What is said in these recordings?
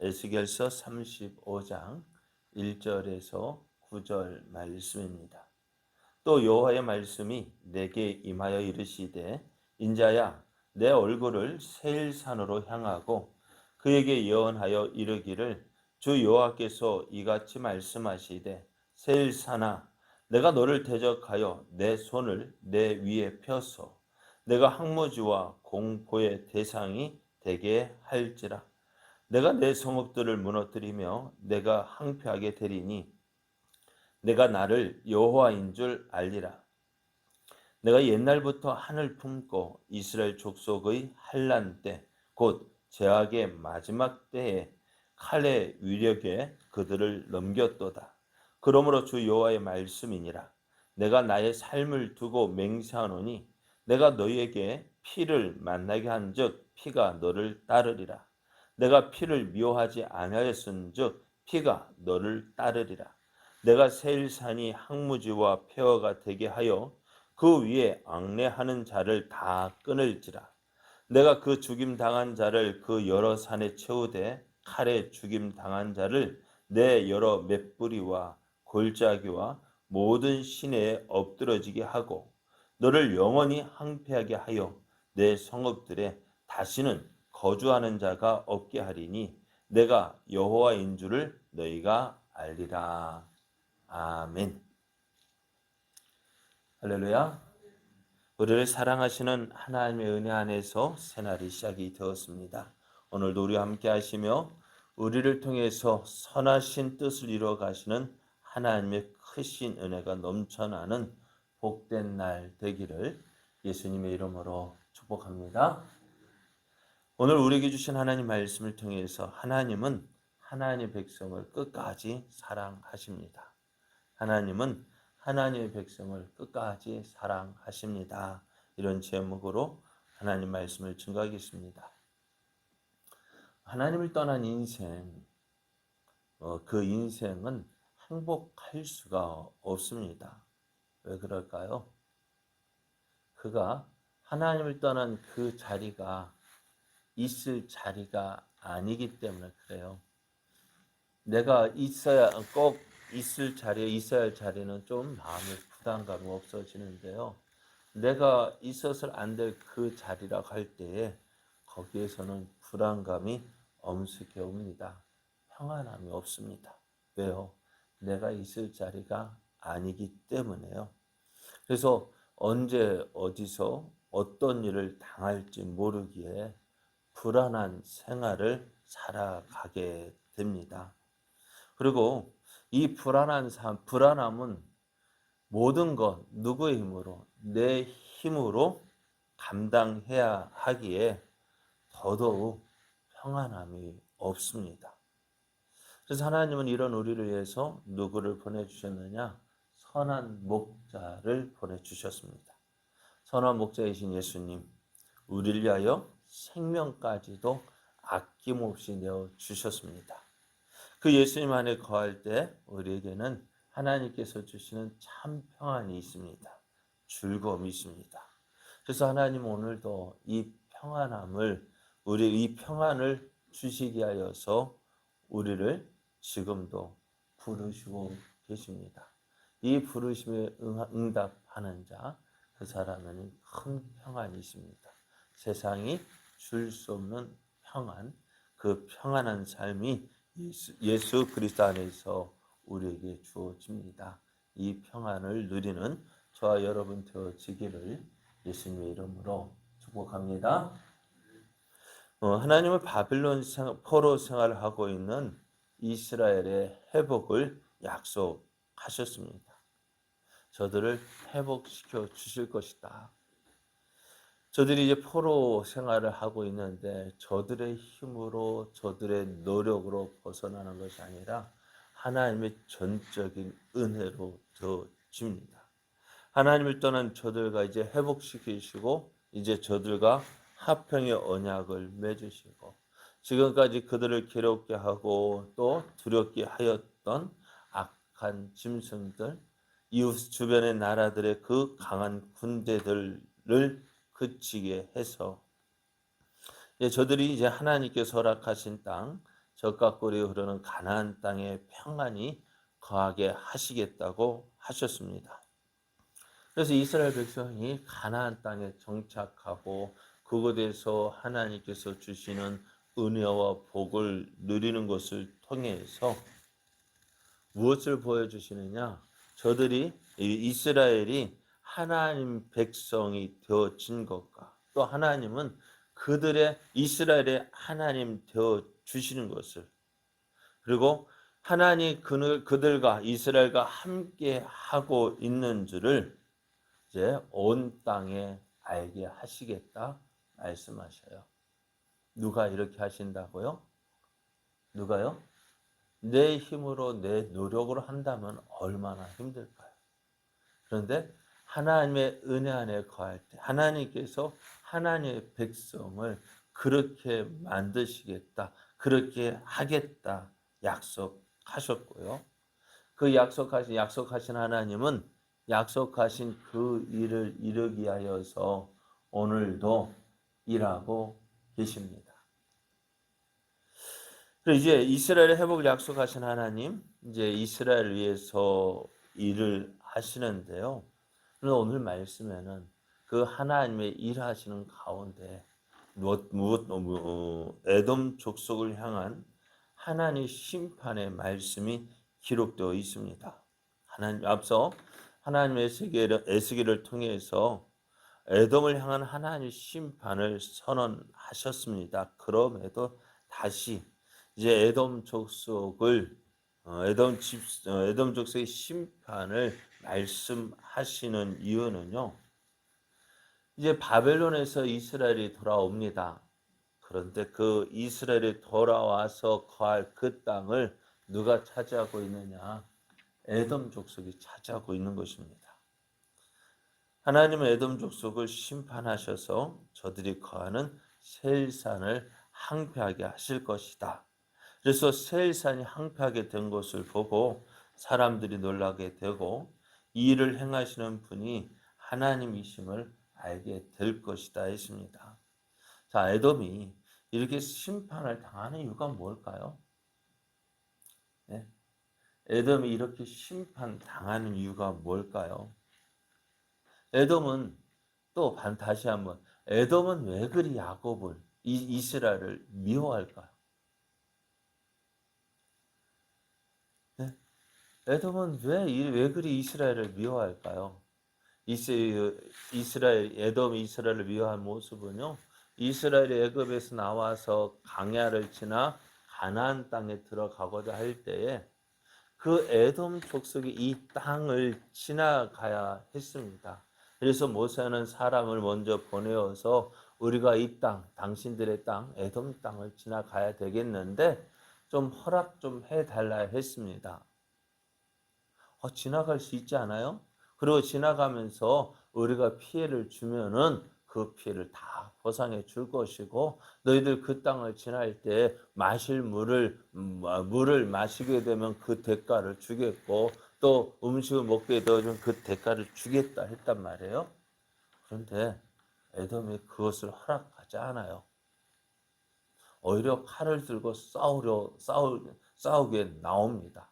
에스겔서 35장 1절에서 9절 말씀입니다. 또 여호와의 말씀이 내게 임하여 이르시되 인자야 내 얼굴을 세일산으로 향하고 그에게 예언하여 이르기를 주 여호와께서 이같이 말씀하시되 세일산아 내가 너를 대적하여 내 손을 내 위에 펴서 내가 항모지와 공포의 대상이 되게 할지라 내가 내 성읍들을 무너뜨리며 내가 항폐하게 되리니 내가 나를 여호와인 줄 알리라 내가 옛날부터 하늘 품고 이스라엘 족속의 한란 때 곧 제약의 마지막 때에 칼의 위력에 그들을 넘겼도다. 그러므로 주 여호와의 말씀이니라. 내가 나의 삶을 두고 맹세하노니 내가 너희에게 피를 만나게 한즉 피가 너를 따르리라. 내가 피를 미워하지 아니하였은즉 피가 너를 따르리라. 내가 세일 산이 항무지와 폐허가 되게 하여 그 위에 앙내하는 자를 다 끊을지라. 내가 그 죽임 당한 자를 그 여러 산에 채우되 칼에 죽임 당한 자를 내 여러 맷뿌리와 골짜기와 모든 시내에 엎드러지게 하고 너를 영원히 항폐하게 하여 내 성읍들에 다시는 거주하는 자가 없게 하리니 내가 여호와인 줄을 너희가 알리라. 아멘. 할렐루야. 우리를 사랑하시는 하나님의 은혜 안에서 새날이 시작이 되었습니다. 오늘도 우리와 함께 하시며 우리를 통해서 선하신 뜻을 이루어 가시는 하나님의 크신 은혜가 넘쳐나는 복된 날 되기를 예수님의 이름으로 축복합니다. 오늘 우리에게 주신 하나님 말씀을 통해서 하나님은 하나님의 백성을 끝까지 사랑하십니다. 하나님은 하나님의 백성을 끝까지 사랑하십니다. 이런 제목으로 하나님 말씀을 증거하겠습니다. 하나님을 떠난 인생, 어, 그 인생은 행복할 수가 없습니다. 왜 그럴까요? 그가 하나님을 떠난 그 자리가 있을 자리가 아니기 때문에 그래요. 내가 있어야 꼭 있을 자리에 있어야 할 자리는 좀 마음의 부담감이 없어지는데요. 내가 있어서 안 될 그 자리라고 할 때에 거기에서는 불안감이 엄습해 옵니다. 평안함이 없습니다. 왜요? 내가 있을 자리가 아니기 때문에요. 그래서 언제 어디서 어떤 일을 당할지 모르기에 불안한 생활을 살아가게 됩니다. 그리고 이 불안한 삶, 불안함은 모든 것 누구의 힘으로 내 힘으로 감당해야 하기에 더더욱 평안함이 없습니다. 그래서 하나님은 이런 우리를 위해서 누구를 보내주셨느냐? 선한 목자를 보내주셨습니다. 선한 목자이신 예수님, 우리를 위하여 생명까지도 아낌없이 내어 주셨습니다. 그 예수님 안에 거할 때 우리에게는 하나님께서 주시는 참 평안이 있습니다. 즐거움이 있습니다. 그래서 하나님 오늘도 이 평안함을 우리 이 평안을 주시게 하여서 우리를 지금도 부르시고 계십니다. 이 부르심에 응답하는 자, 그 사람에는 큰 평안이 있습니다. 세상이 줄 수 없는 평안, 그 평안한 삶이 예수, 예수 그리스도 안에서 우리에게 주어집니다. 이 평안을 누리는 저와 여러분 되어지기를 예수님의 이름으로 축복합니다. 어, 하나님은 바빌론 생, 포로 생활을 하고 있는 이스라엘의 회복을 약속하셨습니다. 저들을 회복시켜 주실 것이다. 저들이 이제 포로 생활을 하고 있는데 저들의 힘으로 저들의 노력으로 벗어나는 것이 아니라 하나님의 전적인 은혜로 되어집니다. 하나님을 떠난 저들과 이제 회복시키시고 이제 저들과 화평의 언약을 맺으시고 지금까지 그들을 괴롭게 하고 또 두렵게 하였던 악한 짐승들 이웃 주변의 나라들의 그 강한 군대들을 그치게 해서 저들이 이제 하나님께서 허락하신 땅 꿀이 흐르는 가나안 땅에 평안히 거하게 하시겠다고 하셨습니다. 그래서 이스라엘 백성이 가나안 땅에 정착하고 그곳에서 하나님께서 주시는 은혜와 복을 누리는 것을 통해서 무엇을 보여주시느냐? 저들이 이스라엘이 하나님 백성이 되어진 것과 또 하나님은 그들의 이스라엘의 하나님 되어 주시는 것을 그리고 하나님 그들, 그들과 이스라엘과 함께 하고 있는 줄을 이제 온 땅에 알게 하시겠다 말씀하셔요. 누가 이렇게 하신다고요? 누가요? 내 힘으로 내 노력으로 한다면 얼마나 힘들까요? 그런데 하나님의 은혜 안에 거할 때 하나님께서 하나님의 백성을 그렇게 만드시겠다, 그렇게 하겠다 약속하셨고요. 그 약속하신 약속하신 하나님은 약속하신 그 일을 이루기 하여서 오늘도 일하고 계십니다. 그리고 이제 이스라엘의 회복을 약속하신 하나님, 이제 이스라엘을 위해서 일을 하시는데요. 오늘 말씀에는 그 하나님의 일하시는 가운데 무엇 무엇 어, 에돔 족속을 향한 하나님 심판의 말씀이 기록되어 있습니다. 하나님 앞서 하나님의 에스겔을, 에스겔을 통해서 에돔을 향한 하나님 심판을 선언하셨습니다. 그럼에도 다시 이제 에돔 족속을 어, 에돔 집 어, 에돔 족속의 심판을 말씀하시는 이유는요. 이제 바벨론에서 이스라엘이 돌아옵니다. 그런데 그 이스라엘이 돌아와서 거할 그 땅을 누가 차지하고 있느냐? 에돔 족속이 차지하고 있는 것입니다. 하나님은 에돔 족속을 심판하셔서 저들이 거하는 세일산을 항폐하게 하실 것이다. 그래서 세일산이 항폐하게 된 것을 보고 사람들이 놀라게 되고 이 일을 행하시는 분이 하나님이심을 알게 될 것이다 했습니다. 자, 에돔이 이렇게 심판을 당하는 이유가 뭘까요? 네? 에돔이 이렇게 심판 당하는 이유가 뭘까요? 에돔은 또 다시 한번 에돔은 왜 그리 야곱을 이 이스라엘을 미워할까요? 에돔은 왜, 왜 그리 이스라엘을 미워할까요? 이스라엘, 에돔 이스라엘을 미워한 모습은요, 이스라엘이 애굽에서 나와서 강야를 지나 가나안 땅에 들어가고자 할 때에 그 에돔 족속이 이 땅을 지나가야 했습니다. 그래서 모세는 사람을 먼저 보내어서 우리가 이 땅, 당신들의 땅, 에돔 땅을 지나가야 되겠는데 좀 허락 좀 해달라 했습니다. 어, 지나갈 수 있지 않아요? 그리고 지나가면서 우리가 피해를 주면은 그 피해를 다 보상해 줄 것이고 너희들 그 땅을 지날 때 마실 물을 음, 아, 물을 마시게 되면 그 대가를 주겠고 또 음식을 먹게 되면 그 대가를 주겠다 했단 말이에요. 그런데 에돔이 그것을 허락하지 않아요. 오히려 칼을 들고 싸우려 싸우 싸우게 나옵니다.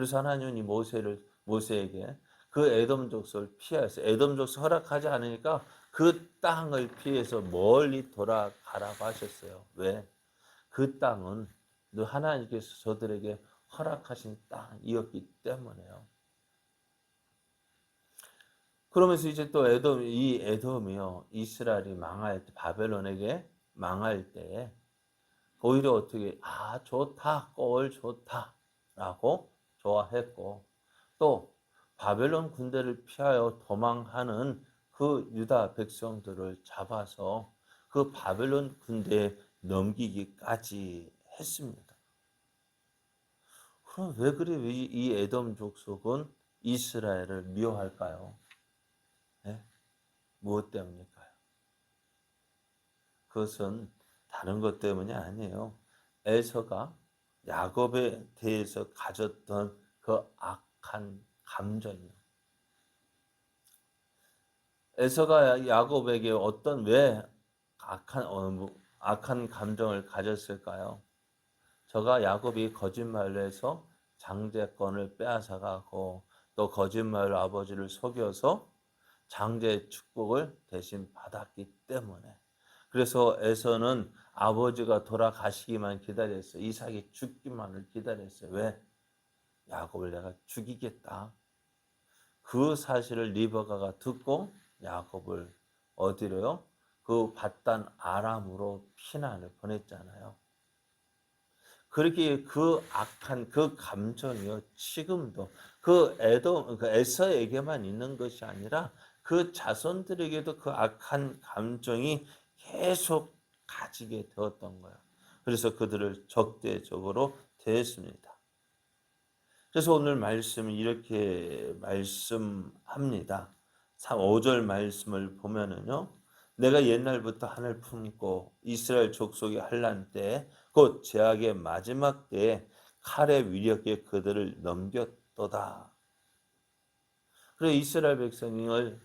그래서 하나님이 모세를 모세에게 그 에돔 족속을 피하였어요. 에돔 족속 허락하지 않으니까 그 땅을 피해서 멀리 돌아가라고 하셨어요. 왜? 그 땅은 하나님께서 저들에게 허락하신 땅이었기 때문에요. 그러면서 이제 또 에돔, 이 에돔이요, 이스라엘이 망할 때, 바벨론에게 망할 때에, 오히려 어떻게, 아, 좋다, 꼴 좋다, 라고 좋아했고, 또 바벨론 군대를 피하여 도망하는 그 유다 백성들을 잡아서 그 바벨론 군대에 넘기기까지 했습니다. 그럼 왜 그래 이 에돔 족속은 이스라엘을 미워할까요? 네? 무엇 때문일까요? 그것은 다른 것 때문이 아니에요. 에서가 야곱에 대해서 가졌던 그 악한 감정이요. 에서가 야곱에게 어떤 왜 악한 악한 감정을 가졌을까요? 저가 야곱이 거짓말을 해서 장제권을 빼앗아가고 또 거짓말로 아버지를 속여서 장제의 축복을 대신 받았기 때문에 그래서 에서는 아버지가 돌아가시기만 기다렸어요. 이삭이 죽기만을 기다렸어요. 왜? 야곱을 내가 죽이겠다. 그 사실을 리버가가 듣고 야곱을 어디로요? 그 바단 아람으로 피난을 보냈잖아요. 그렇게 그 악한 그 감정이요 지금도 그 에도 그 에서에게만 있는 것이 아니라 그 자손들에게도 그 악한 감정이 계속 가지게 되었던 거예요. 그래서 그들을 적대적으로 대했습니다. 그래서 오늘 말씀은 이렇게 말씀합니다. 3, 5절 말씀을 보면은요. 내가 옛날부터 하늘 품고 이스라엘 족속이 환란 때, 곧 제약의 마지막 때에 칼의 위력에 그들을 넘겼도다. 그래 이스라엘 백성을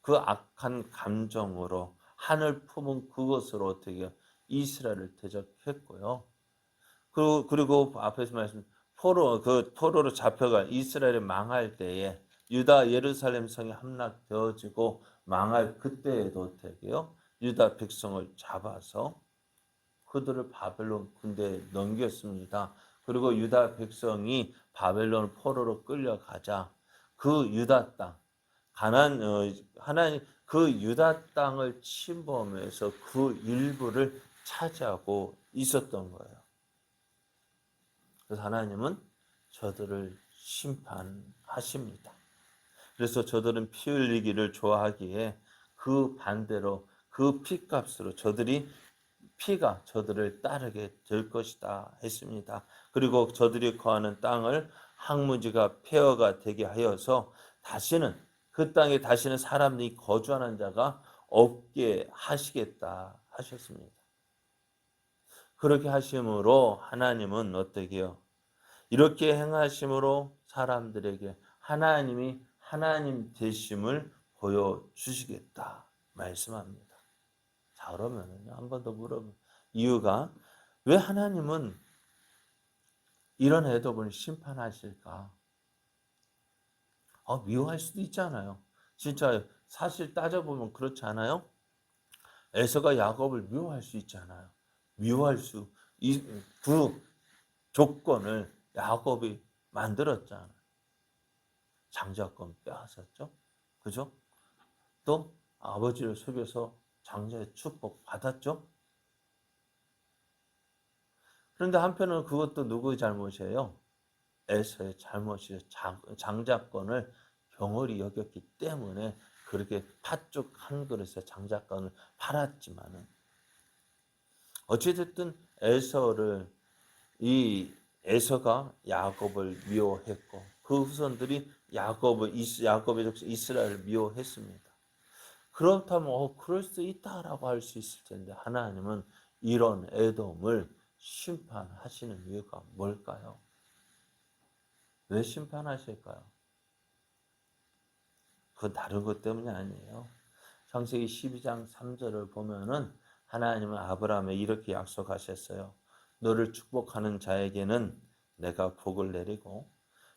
그 악한 감정으로 하늘 품은 그것으로 어떻게 이스라엘을 대적했고요. 그리고, 그리고 앞에서 말씀 포로 그 포로로 잡혀간 이스라엘이 망할 때에 유다 예루살렘 성이 함락되어지고 망할 그때에도 어떻게요? 유다 백성을 잡아서 그들을 바벨론 군대에 넘겼습니다. 그리고 유다 백성이 바벨론 포로로 끌려가자 그 유다 땅 가난 어, 하나님 그 유다 땅을 침범해서 그 일부를 차지하고 있었던 거예요. 그래서 하나님은 저들을 심판하십니다. 그래서 저들은 피 흘리기를 좋아하기에 그 반대로 그 피값으로 저들이 피가 저들을 따르게 될 것이다 했습니다. 그리고 저들이 거하는 땅을 항무지가 폐허가 되게 하여서 다시는 그 땅에 다시는 사람이 거주하는 자가 없게 하시겠다 하셨습니다. 그렇게 하심으로 하나님은 어떻게요? 이렇게 행하심으로 사람들에게 하나님이 하나님 되심을 보여주시겠다 말씀합니다. 자 그러면 한 번 더 물어보 이유가 왜 하나님은 이런 애도을 심판하실까? 어, 미워할 수도 있잖아요. 진짜 사실 따져보면 그렇지 않아요? 에서가 야곱을 미워할 수 있잖아요. 미워할 수, 이, 그 조건을 야곱이 만들었잖아요. 장자권 빼앗았죠. 그죠? 또 아버지를 속여서 장자의 축복 받았죠. 그런데 한편으로 그것도 누구의 잘못이에요? 에서의 잘못이에요. 장자권을 병어리 여겼기 때문에 그렇게 팥죽 한 그릇에 장자권을 팔았지만은 어찌됐든 에서를 이 에서가 야곱을 미워했고 그 후손들이 야곱을 야곱의 족속 이스라엘을 미워했습니다. 그렇다면 어 그럴 수 있다라고 할 수 있을 텐데 하나님은 이런 애돔을 심판하시는 이유가 뭘까요? 왜 심판하실까요? 그 다른 것 때문이 아니에요. 창세기 12장 3절을 보면은 하나님은 아브라함에 이렇게 약속하셨어요. 너를 축복하는 자에게는 내가 복을 내리고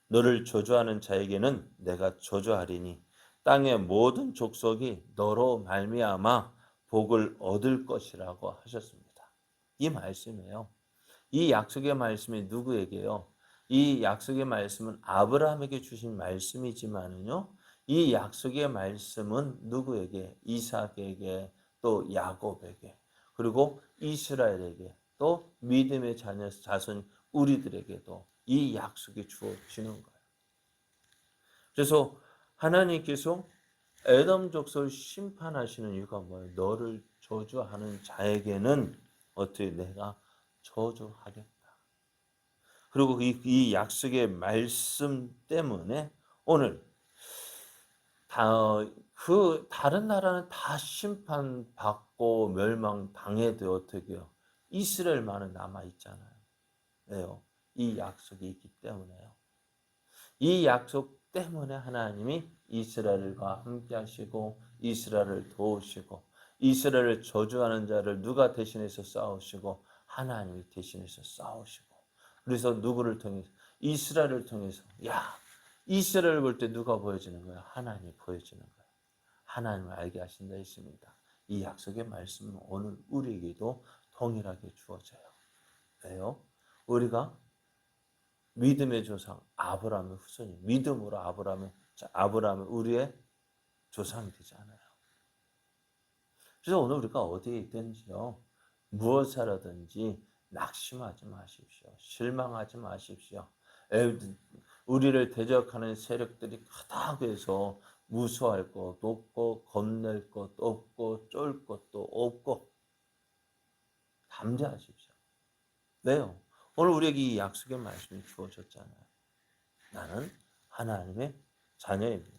너를 저주하는 자에게는 내가 저주하리니 땅의 모든 족속이 너로 말미암아 복을 얻을 것이라고 하셨습니다. 이 말씀이에요. 이 약속의 말씀이 누구에게요? 이 약속의 말씀은 아브라함에게 주신 말씀이지만은요. 이 약속의 말씀은 누구에게? 이삭에게 또 야곱에게 그리고 이스라엘에게 또 믿음의 자녀 자손 우리들에게도 이 약속이 주어지는 거예요. 그래서 하나님께서 에덤 족속을 심판하시는 이유가 뭐예요? 너를 저주하는 자에게는 어떻게 내가 저주하겠다. 그리고 이, 이 약속의 말씀 때문에 오늘 다, 그 다른 나라는 다 심판받고 멸망당해도 어떻게 요? 이스라엘만은 남아 있잖아요. 왜요? 이 약속이 있기 때문에요. 이 약속 때문에 하나님이 이스라엘과 함께 하시고 이스라엘을 도우시고 이스라엘을 저주하는 자를 누가 대신해서 싸우시고 하나님이 대신해서 싸우시고 그래서 누구를 통해서 이스라엘을 통해서 야 이스라엘을 볼 때 누가 보여지는 거야? 하나님이 보여지는 거야. 하나님을 알게 하신다 했습니다. 이 약속의 말씀은 오늘 우리에게도 동일하게 주어져요. 왜요? 우리가 믿음의 조상 아브라함의 후손이 믿음으로 아브라함의 자, 아브라함은 우리의 조상이 되지 않아요. 그래서 오늘 우리가 어디에 있든지요 무엇을 하든지 낙심하지 마십시오. 실망하지 마십시오. 에, 우리를 대적하는 세력들이 크다고 해서 무서워할 것도 없고 겁낼 것도 없고 쫄 것도 없고 담대하십시오. 왜요? 오늘 우리에게 이 약속의 말씀이 주어졌잖아요. 나는 하나님의 자녀입니다.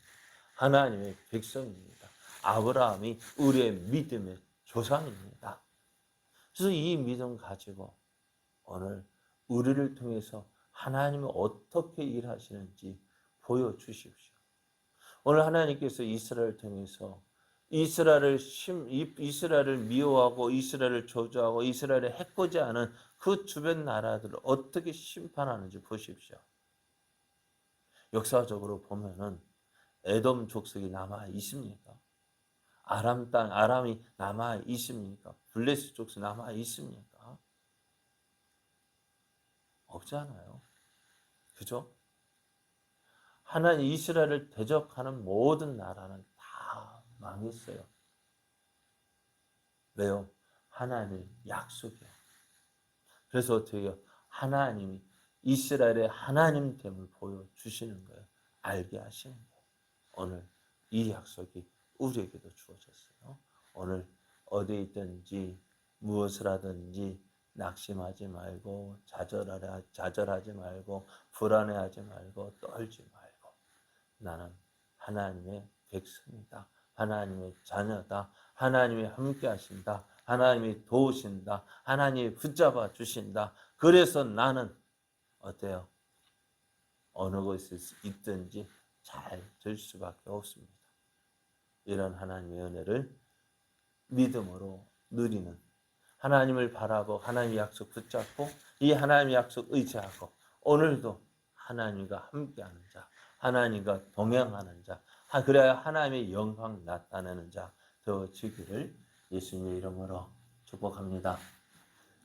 하나님의 백성입니다. 아브라함이 우리의 믿음의 조상입니다. 그래서 이 믿음 가지고 오늘 우리를 통해서 하나님이 어떻게 일하시는지 보여주십시오. 오늘 하나님께서 이스라엘을 통해서 이스라엘을 심, 이스라엘을 미워하고 이스라엘을 저주하고 이스라엘을 해코지 하는 그 주변 나라들을 어떻게 심판하는지 보십시오. 역사적으로 보면은 에돔 족속이 남아 있습니까? 아람 땅 아람이 남아 있습니까? 블레스 족속 남아 있습니까? 없잖아요. 그죠? 하나님 이스라엘을 대적하는 모든 나라는 다 망했어요. 왜요? 하나님의 약속이에요. 그래서 어떻게 해요? 하나님이 이스라엘의 하나님됨을 보여주시는 거예요. 알게 하시는 거예요. 오늘 이 약속이 우리에게도 주어졌어요. 오늘 어디에 있든지 무엇을 하든지 낙심하지 말고 좌절하라, 좌절하지 말고 불안해하지 말고 떨지 말고 나는 하나님의 백성이다. 하나님의 자녀다. 하나님이 함께 하신다. 하나님이 도우신다. 하나님이 붙잡아 주신다. 그래서 나는 어때요? 어느 곳에 있든지 잘 될 수밖에 없습니다. 이런 하나님의 은혜를 믿음으로 누리는 하나님을 바라보고 하나님의 약속 붙잡고 이 하나님의 약속 의지하고 오늘도 하나님과 함께하는 자, 하나님과 동행하는 자, 그래야 하나님의 영광 나타내는 자 되어지기를 예수님의 이름으로 축복합니다.